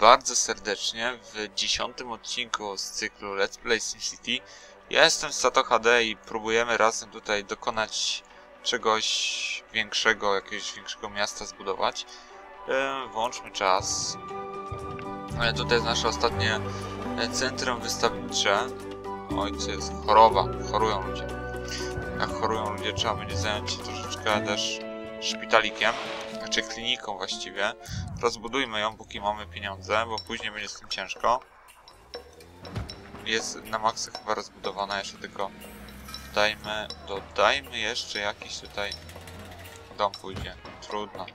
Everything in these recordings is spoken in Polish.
Bardzo serdecznie w dziesiątym odcinku z cyklu Let's Play SimCity. Ja jestem Sato HD i próbujemy razem tutaj dokonać czegoś większego, jakiegoś większego miasta zbudować. E, włączmy czas. E, tutaj jest nasze ostatnie e, centrum wystawnicze. Oj, co jest? Choroba. Chorują ludzie. Jak chorują ludzie, trzeba będzie zająć się troszeczkę też szpitalikiem, znaczy kliniką właściwie. Rozbudujmy ją, póki mamy pieniądze, bo później będzie z tym ciężko. Jest na maksa chyba rozbudowana, jeszcze tylko dajmy, dodajmy jeszcze jakiś tutaj dom pójdzie. Trudno.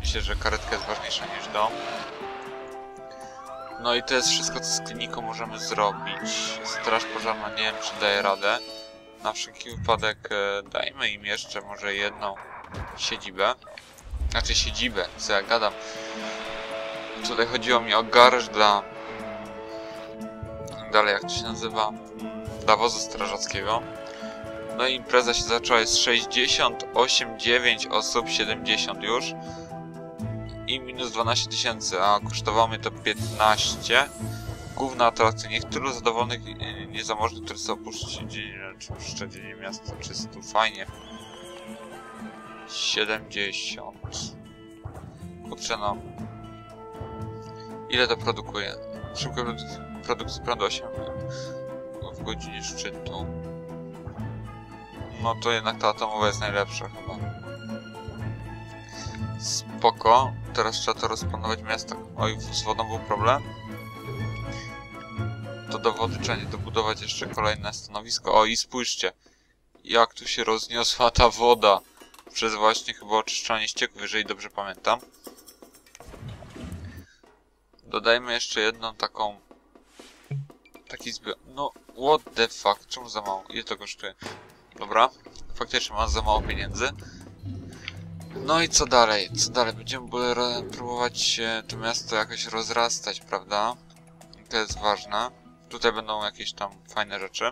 Myślę, że karetka jest ważniejsza niż dom. No i to jest wszystko, co z kliniką możemy zrobić. Straż pożarna nie wiem, czy daje radę. Na wszelki wypadek e, dajmy im jeszcze może jedną siedzibę. Znaczy siedzibę, co ja gadam. Tutaj chodziło mi o garaż dla... Dalej, jak to się nazywa? Dla wozu strażackiego. No i impreza się zaczęła, jest 68, 9 osób, 70 już. I minus 12 tysięcy, a kosztowało mnie to 15. Główna atrakcja, niech tylu zadowolonych niezamożnych, którzy chcą opuścić czy miasta, czysto, fajnie. 70. Kurczę no. Ile to produkuje? Szybko produk produkcji prądu 8 w godzinie szczytu. No to jednak ta atomowa jest najlepsza chyba. Spoko. Teraz trzeba to rozplanować miasta. Oj, z wodą był problem. To do wody trzeba nie dobudować jeszcze kolejne stanowisko. O i spójrzcie. Jak tu się rozniosła ta woda przez właśnie chyba oczyszczanie ścieków, jeżeli dobrze pamiętam. Dodajmy jeszcze jedną taką... Taki zbiór... No, what the fuck, czemu za mało? Ile to kosztuje? Dobra, faktycznie mam za mało pieniędzy. No i co dalej? Co dalej? Będziemy próbować to miasto jakoś rozrastać, prawda? To jest ważne. Tutaj będą jakieś tam fajne rzeczy.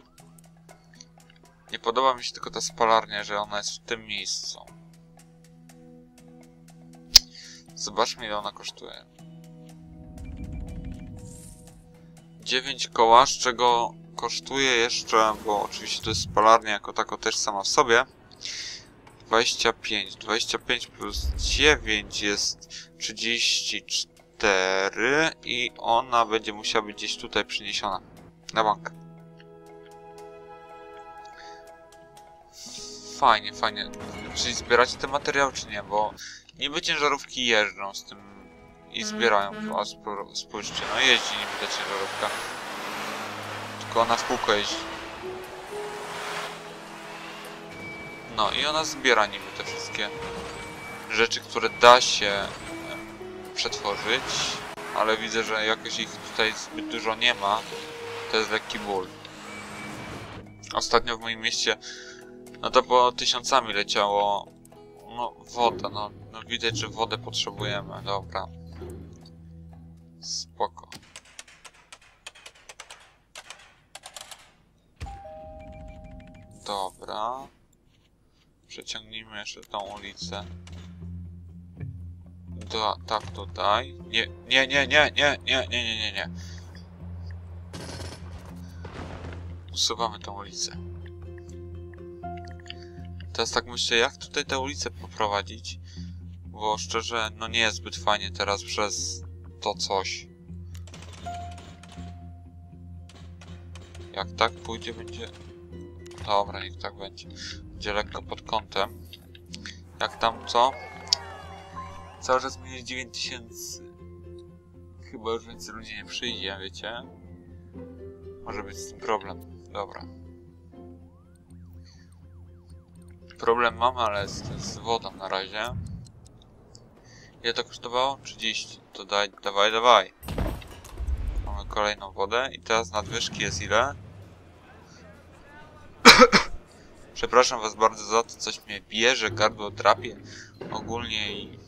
Nie podoba mi się tylko ta spalarnia, że ona jest w tym miejscu. Zobaczmy ile ona kosztuje. 9 koła, z czego kosztuje jeszcze, bo oczywiście to jest spalarnia jako tako też sama w sobie. 25. 25 plus 9 jest 34 i ona będzie musiała być gdzieś tutaj przyniesiona. Na bank. Fajnie, fajnie. Czyli zbieracie te materiały, czy nie? Bo niby ciężarówki jeżdżą z tym i zbierają. A spójrzcie, no jeździ niby ta ciężarówka. Tylko ona w kółko jeździ. No i ona zbiera niby te wszystkie rzeczy, które da się przetworzyć, ale widzę, że jakoś ich tutaj zbyt dużo nie ma. To jest lekki ból. Ostatnio w moim mieście no to było tysiącami leciało no woda, no, no widać, że wodę potrzebujemy, dobra. Spoko. Dobra. Przeciągnijmy jeszcze tą ulicę. Do, tak tutaj. Nie, nie, nie, nie, nie, nie, nie, nie, nie, nie. Usuwamy tą ulicę. Teraz tak myślę, jak tutaj tę ulicę poprowadzić? Bo szczerze, no nie jest zbyt fajnie teraz przez to coś. Jak tak pójdzie, będzie... Dobra, niech tak będzie. Będzie lekko pod kątem. Jak tam co? Cały czas minus 9000. Chyba już więcej ludzi nie przyjdzie, wiecie? Może być z tym problem. Dobra. Problem mamy, ale z, z wodą na razie. Ile to kosztowało? 30. To daj, dawaj, dawaj. Mamy kolejną wodę i teraz nadwyżki jest ile? Przepraszam was bardzo za to, coś mnie bierze, gardło drapie ogólnie i...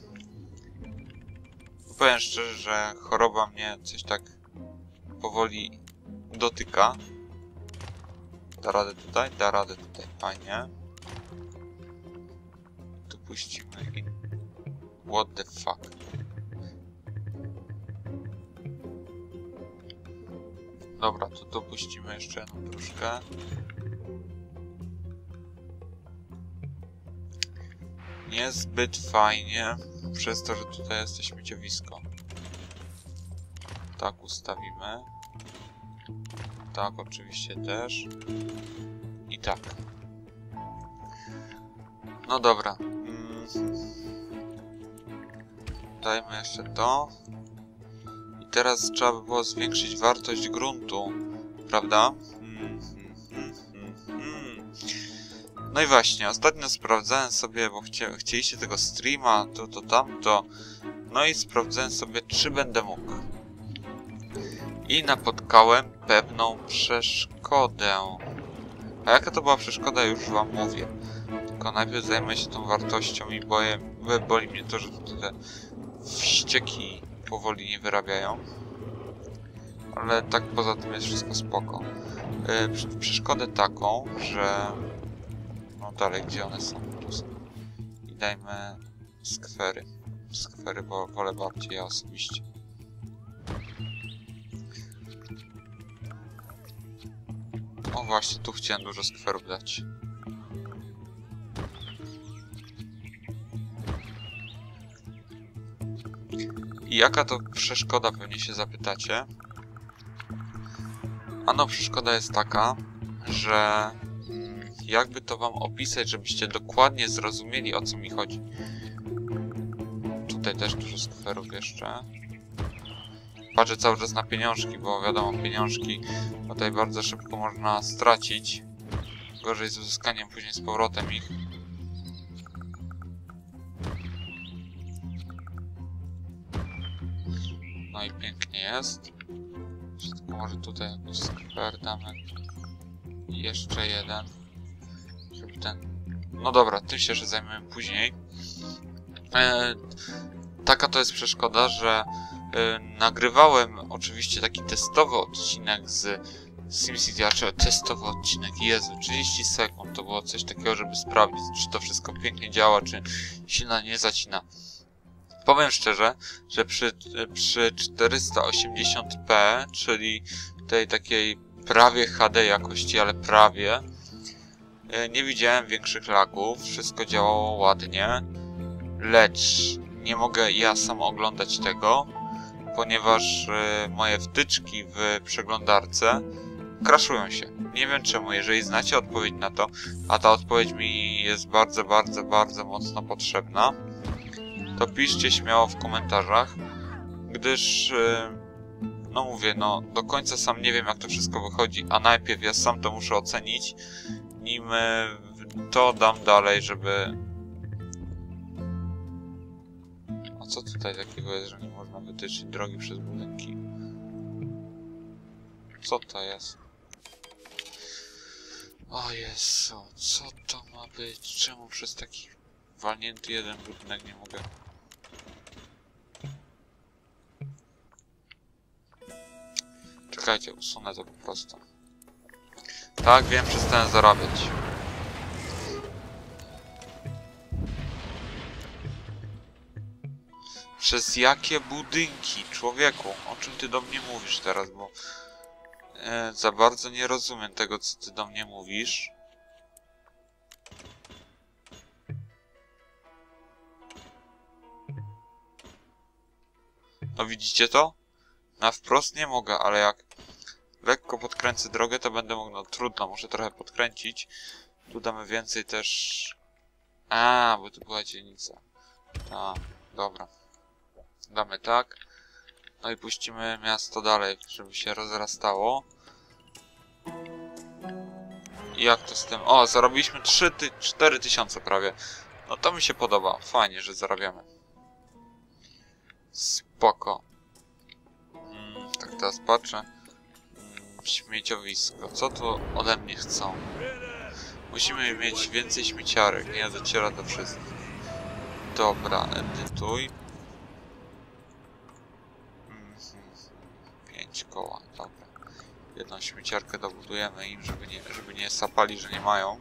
Powiem szczerze, że choroba mnie coś tak powoli dotyka. Da radę tutaj? Da radę tutaj, fajnie puścimy. What the fuck? Dobra, to dopuścimy jeszcze jedną troszkę. Niezbyt fajnie, przez to, że tutaj jest śmieciowisko. Tak ustawimy. Tak, oczywiście też. I tak. No dobra. Dajmy jeszcze to. I teraz trzeba by było zwiększyć wartość gruntu, prawda? Mm, mm, mm, mm. No i właśnie, ostatnio sprawdzałem sobie, bo chcieliście tego streama, to, to, tamto. No i sprawdzałem sobie, czy będę mógł. I napotkałem pewną przeszkodę. A jaka to była przeszkoda, już wam mówię. Tylko najpierw zajmę się tą wartością i boję, boli mnie to, że te wścieki powoli nie wyrabiają. Ale tak poza tym jest wszystko spoko. Yy, przeszkodę taką, że... No dalej, gdzie one są? Tu są. I dajmy skwery. Skwery, bo wolę bardziej ja osobiście. O właśnie, tu chciałem dużo skwerów dać. I jaka to przeszkoda, pewnie się zapytacie. Ano, przeszkoda jest taka, że mm, jakby to wam opisać, żebyście dokładnie zrozumieli, o co mi chodzi. Tutaj też dużo skwerów jeszcze. Patrzę cały czas na pieniążki, bo wiadomo, pieniążki tutaj bardzo szybko można stracić. Gorzej z uzyskaniem później z powrotem ich. Jest. Wszystko może tutaj jakiś skwer damy. I jeszcze jeden. Żeby ten... No dobra, tym się jeszcze zajmiemy później. E, taka to jest przeszkoda, że e, nagrywałem oczywiście taki testowy odcinek z SimCity, a czy testowy odcinek, Jezu, 30 sekund, to było coś takiego, żeby sprawdzić, czy to wszystko pięknie działa, czy silna nie zacina. Powiem szczerze, że przy, przy 480p, czyli tej takiej prawie HD jakości, ale prawie, e, nie widziałem większych lagów, wszystko działało ładnie, lecz nie mogę ja sam oglądać tego, ponieważ e, moje wtyczki w przeglądarce crashują się. Nie wiem czemu, jeżeli znacie odpowiedź na to, a ta odpowiedź mi jest bardzo, bardzo, bardzo mocno potrzebna, to piszcie śmiało w komentarzach, gdyż, e, no mówię, no do końca sam nie wiem jak to wszystko wychodzi, a najpierw ja sam to muszę ocenić, nim to dam dalej, żeby... A co tutaj takiego jest, że nie można wytyczyć drogi przez budynki? Co to jest? O Jezu, co to ma być? Czemu przez taki walnięty jeden budynek nie mogę? Czekajcie, usunę to po prostu. Tak, wiem, przestałem zarabiać. Przez jakie budynki, człowieku? O czym ty do mnie mówisz teraz, bo... E, za bardzo nie rozumiem tego, co ty do mnie mówisz. No widzicie to? Na wprost nie mogę, ale jak lekko podkręcę drogę, to będę mógł, no trudno, muszę trochę podkręcić. Tu damy więcej też... A, bo tu była dzielnica. A, dobra. Damy tak. No i puścimy miasto dalej, żeby się rozrastało. I jak to z tym? O, zarobiliśmy 3 ty 4 tysiące prawie. No to mi się podoba. Fajnie, że zarabiamy. Spoko. Tak teraz patrzę. Śmieciowisko. Co tu ode mnie chcą? Musimy mieć więcej śmieciarek. Nie dociera do wszystkich. Dobra, edytuj. pięć koła, dobra. Jedną śmieciarkę dobudujemy im, żeby nie, żeby nie sapali, że nie mają.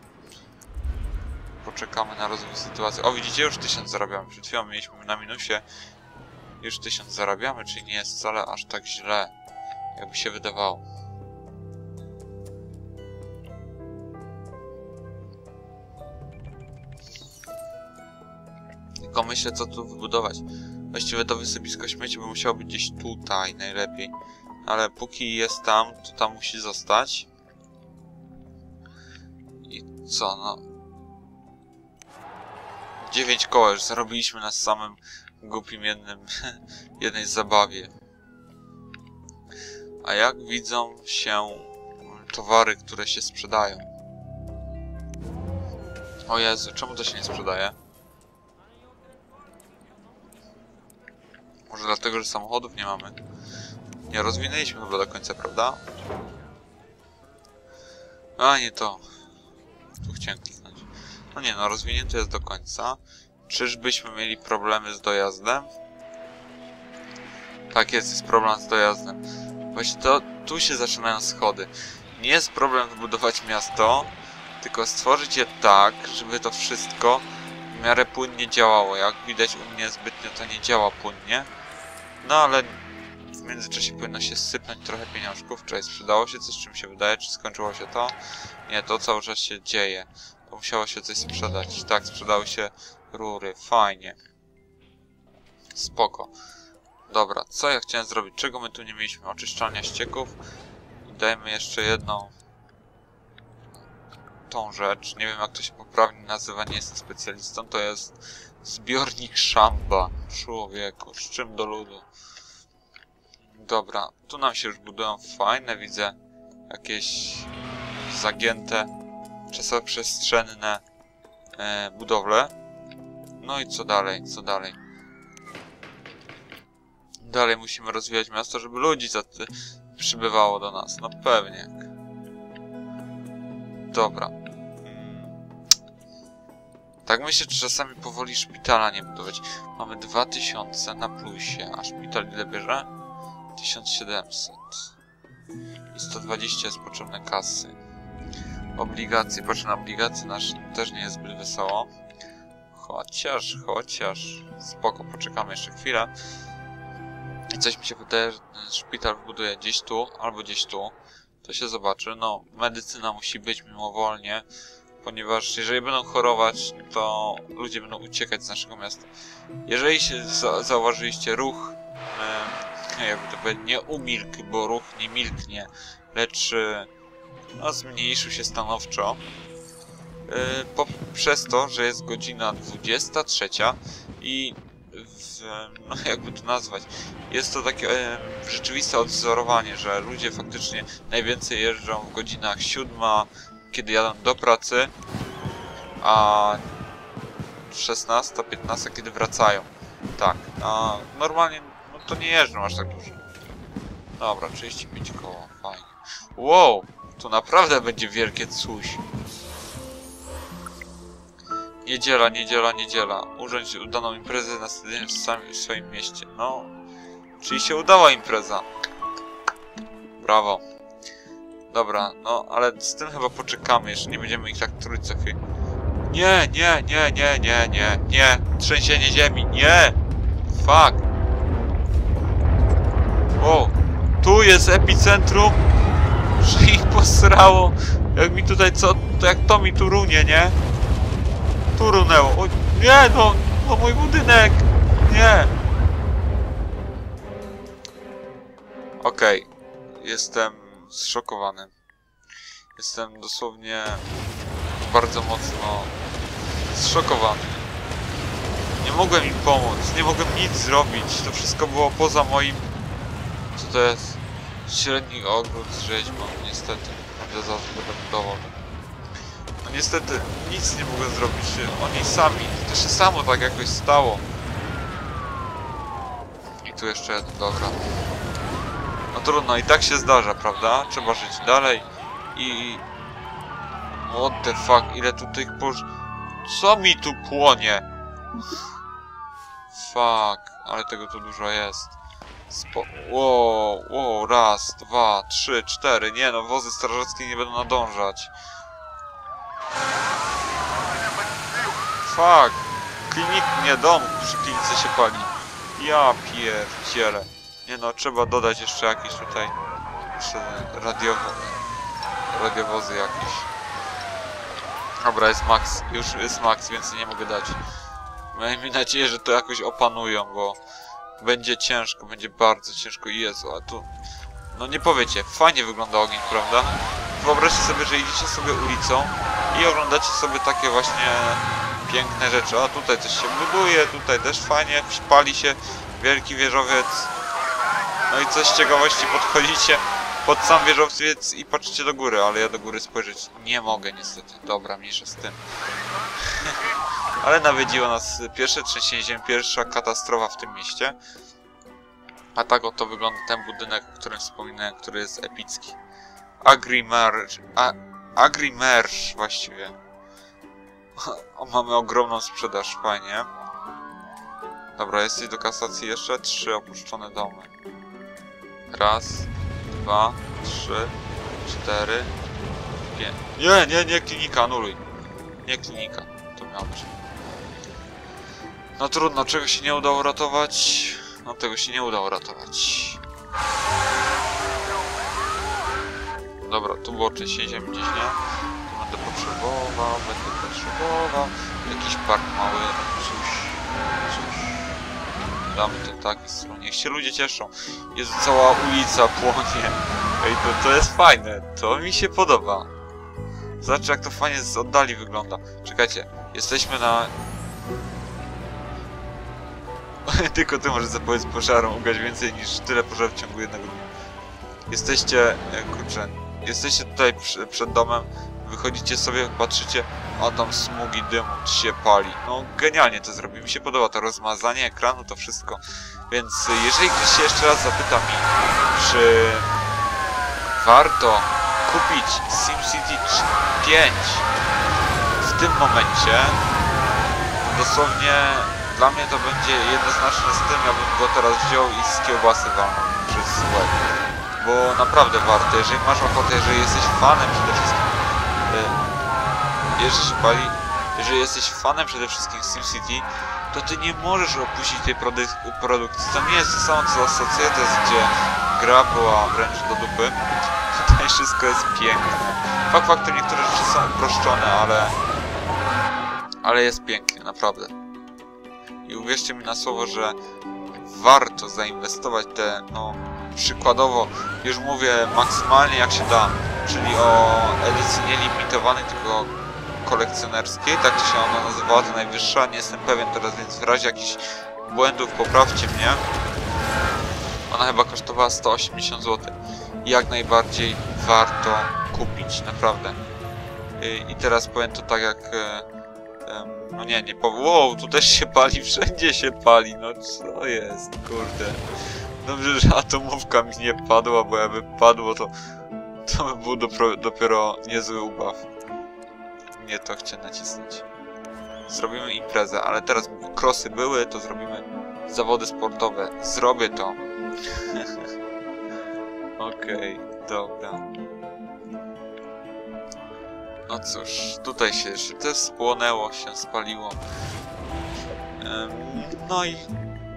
Poczekamy na rozwój sytuacji. O, widzicie, już tysiąc zarabiamy. Przed chwilą mieliśmy na minusie. Już 1000 zarabiamy, czyli nie jest wcale aż tak źle, jakby się wydawało. Tylko myślę, co tu wybudować. Właściwie to wysypisko śmieci by musiało być gdzieś tutaj najlepiej. Ale póki jest tam, to tam musi zostać. I co, no... 9 koła już zrobiliśmy na samym głupim jednym, jednej zabawie. A jak widzą się towary, które się sprzedają? O Jezu, czemu to się nie sprzedaje? Może dlatego, że samochodów nie mamy? Nie rozwinęliśmy chyba do końca, prawda? A, nie to. Tu chciałem kliknąć. No nie, no rozwinięte jest do końca. Czyżbyśmy mieli problemy z dojazdem? Tak jest, jest problem z dojazdem. Właśnie to tu się zaczynają schody. Nie jest problem wybudować miasto, tylko stworzyć je tak, żeby to wszystko w miarę płynnie działało. Jak widać u mnie zbytnio to nie działa płynnie. No ale w międzyczasie powinno się sypnąć trochę pieniążków. Czy sprzedało się coś, czym się wydaje? Czy skończyło się to? Nie, to cały czas się dzieje. To musiało się coś sprzedać. Tak, sprzedały się rury. Fajnie. Spoko. Dobra, co ja chciałem zrobić? Czego my tu nie mieliśmy? Oczyszczania ścieków. I dajmy jeszcze jedną tą rzecz. Nie wiem jak to się poprawnie nazywa, nie jestem specjalistą. To jest zbiornik szamba. Człowieku, z czym do ludu? Dobra, tu nam się już budują fajne, widzę jakieś zagięte, czasoprzestrzenne e, budowle. No i co dalej, co dalej? Dalej musimy rozwijać miasto, żeby ludzi za przybywało do nas. No pewnie. Dobra. Tak myślę, że czasami powoli szpitala nie budować. Mamy 2000 na plusie, a szpital ile bierze? 1700. I 120 jest potrzebne kasy. Obligacje, patrzę na obligacje, nasz też nie jest zbyt wesoło. Chociaż, chociaż... Spoko, poczekamy jeszcze chwilę. I coś mi się wydaje, że ten szpital wbuduje gdzieś tu, albo gdzieś tu. To się zobaczy. No, medycyna musi być mimowolnie, ponieważ jeżeli będą chorować, to ludzie będą uciekać z naszego miasta. Jeżeli się za zauważyliście ruch, e, jakby to powiedzieć, nie umilkł, bo ruch nie milknie, lecz e, no, zmniejszył się stanowczo, e, po, przez to, że jest godzina 23 i w, no jakby to nazwać, jest to takie rzeczywiste odwzorowanie, że ludzie faktycznie najwięcej jeżdżą w godzinach 7, kiedy jadą do pracy, a 16, 15, kiedy wracają. Tak, a normalnie no to nie jeżdżą aż tak dużo. Dobra, 35 koło, fajnie. Wow, to naprawdę będzie wielkie coś. Niedziela, niedziela, niedziela. Urządź udaną imprezę na stadionie w, w swoim mieście. No, czyli się udała impreza. Brawo. Dobra, no, ale z tym chyba poczekamy. Jeszcze nie będziemy ich tak trójce chwil. Nie, nie, nie, nie, nie, nie, nie. Trzęsienie ziemi, nie. Fuck. O, tu jest epicentrum. Że ich posrało. Jak mi tutaj co, to jak to mi tu runie, nie? Tu runęło. O, nie, no, no mój budynek. Nie. Okej. Okay. Jestem zszokowany. Jestem dosłownie bardzo mocno zszokowany. Nie mogłem im pomóc, nie mogłem nic zrobić. To wszystko było poza moim... Co to jest? Średni ogród z rzeźbą, niestety. Będę zaraz będę budował. No niestety, nic nie mogłem zrobić. Oni sami. To się samo tak jakoś stało. I tu jeszcze jeden, dobra. No trudno, i tak się zdarza, prawda? Trzeba żyć dalej i... What the fuck, ile tu tych poż... Co mi tu płonie? Fuck, ale tego tu dużo jest. Spo... Wow, wow, raz, dwa, trzy, cztery. Nie no, wozy strażackie nie będą nadążać. Fuck. Klinik, nie, dom przy klinice się pali. Ja pierdzielę. Nie no, trzeba dodać jeszcze jakieś tutaj... Radiowo... Radiowozy jakieś. Dobra, jest max. Już jest max, więc nie mogę dać. Miejmy nadzieję, że to jakoś opanują, bo będzie ciężko, będzie bardzo ciężko. Jezu, a tu... No nie powiecie, fajnie wygląda ogień, prawda? Wyobraźcie sobie, że idziecie sobie ulicą i oglądacie sobie takie właśnie piękne rzeczy. A tutaj coś się buduje, tutaj też fajnie, pali się wielki wieżowiec. No i coś z ciekawości podchodzicie pod sam wieżowiec i patrzycie do góry, ale ja do góry spojrzeć nie mogę niestety. Dobra, mniejsza z tym. ale nawiedziło nas pierwsze trzęsienie ziemi, pierwsza katastrofa w tym mieście. A tak oto wygląda ten budynek, o którym wspominałem, który jest epicki. Agrimerge. Agrimerge właściwie. O, mamy ogromną sprzedaż, fajnie. Dobra, jest do kasacji jeszcze trzy opuszczone domy. Raz, dwa, trzy, cztery, pięć. Nie, nie, nie klinika, anuluj. Nie klinika, to miało być. No trudno, czego się nie udało ratować? No tego się nie udało ratować. Dobra, tu było trzęsienie ziemi gdzieś, nie? Tu będę potrzebował, będę potrzebował. Jakiś park mały, coś, coś. Damy to tak. Niech się ludzie cieszą. Jest cała ulica płonie. Ej, to, to jest fajne. To mi się podoba. Zobaczcie, jak to fajnie z oddali wygląda. Czekajcie, jesteśmy na... Tylko ty możesz zapowiedz pożarom ugać więcej niż tyle pożarów w ciągu jednego dnia. Jesteście, e, kurczę, jesteście tutaj przy, przed domem, wychodzicie sobie, patrzycie, a tam smugi dymu się pali. No genialnie to zrobi, mi się podoba to rozmazanie ekranu, to wszystko. Więc y, jeżeli ktoś się jeszcze raz zapyta mi, czy warto kupić SimCity 5 w tym momencie, dosłownie dla mnie to będzie jednoznaczne z tym, jakbym go teraz wziął i z kiełbasy walnął przez łeb. Bo naprawdę warto, jeżeli masz ochotę, jeżeli jesteś fanem przede wszystkim y, jeżeli się pali, jeżeli jesteś fanem przede wszystkim SimCity, to ty nie możesz opuścić tej produ- produkcji. To nie jest to samo co Societas, gdzie gra była wręcz do dupy. Tutaj wszystko jest piękne. Fakt faktem niektóre rzeczy są uproszczone, ale... Ale jest pięknie, naprawdę. I uwierzcie mi na słowo, że warto zainwestować te, no, przykładowo, już mówię maksymalnie jak się da, czyli o edycji nielimitowanej, tylko kolekcjonerskiej, tak się ona nazywała, to najwyższa, nie jestem pewien teraz, więc w razie jakichś błędów poprawcie mnie. Ona chyba kosztowała 180 zł. Jak najbardziej warto kupić, naprawdę. I, i teraz powiem to tak jak... No nie, nie powiem, wow, tu też się pali, wszędzie się pali, no co jest, kurde. Dobrze, że atomówka mi nie padła, bo jakby padło, to, to by był dopiero niezły ubaw. Nie to chciałem nacisnąć. Zrobimy imprezę, ale teraz krosy były, to zrobimy zawody sportowe. Zrobię to. Okej, dobra. No cóż, tutaj się też spłonęło, się spaliło. No i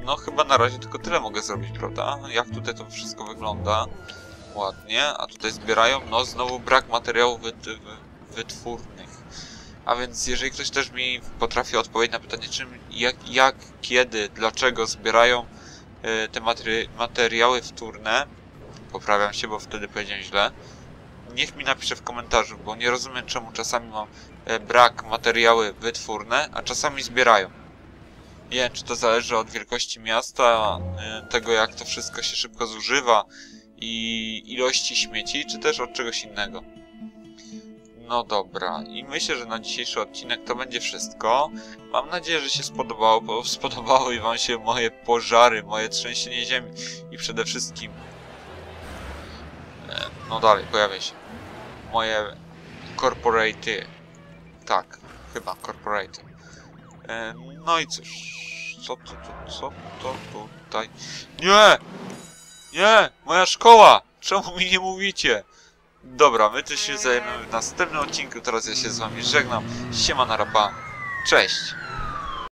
no chyba na razie tylko tyle mogę zrobić, prawda? Jak tutaj to wszystko wygląda. Ładnie, a tutaj zbierają, no znowu brak materiałów wyt wytwórnych. A więc jeżeli ktoś też mi potrafi odpowiedzieć na pytanie, czym, jak, jak kiedy, dlaczego zbierają e, te materi materiały wtórne, poprawiam się, bo wtedy powiedziałem źle, niech mi napisze w komentarzu, bo nie rozumiem czemu czasami mam e, brak materiały wytwórne, a czasami zbierają. Nie wiem, czy to zależy od wielkości miasta, e, tego jak to wszystko się szybko zużywa i ilości śmieci, czy też od czegoś innego. No dobra, i myślę, że na dzisiejszy odcinek to będzie wszystko. Mam nadzieję, że się spodobało, bo spodobały wam się moje pożary, moje trzęsienie ziemi i przede wszystkim... e, No dalej, pojawia się. Moje corporate. Tak, chyba corporate. E, No i cóż, co to, to, co to tutaj... Nie! Nie! Moja szkoła! Czemu mi nie mówicie? Dobra, my też się zajmiemy w następnym odcinku. Teraz ja się z wami żegnam. Siema na rapa. Cześć!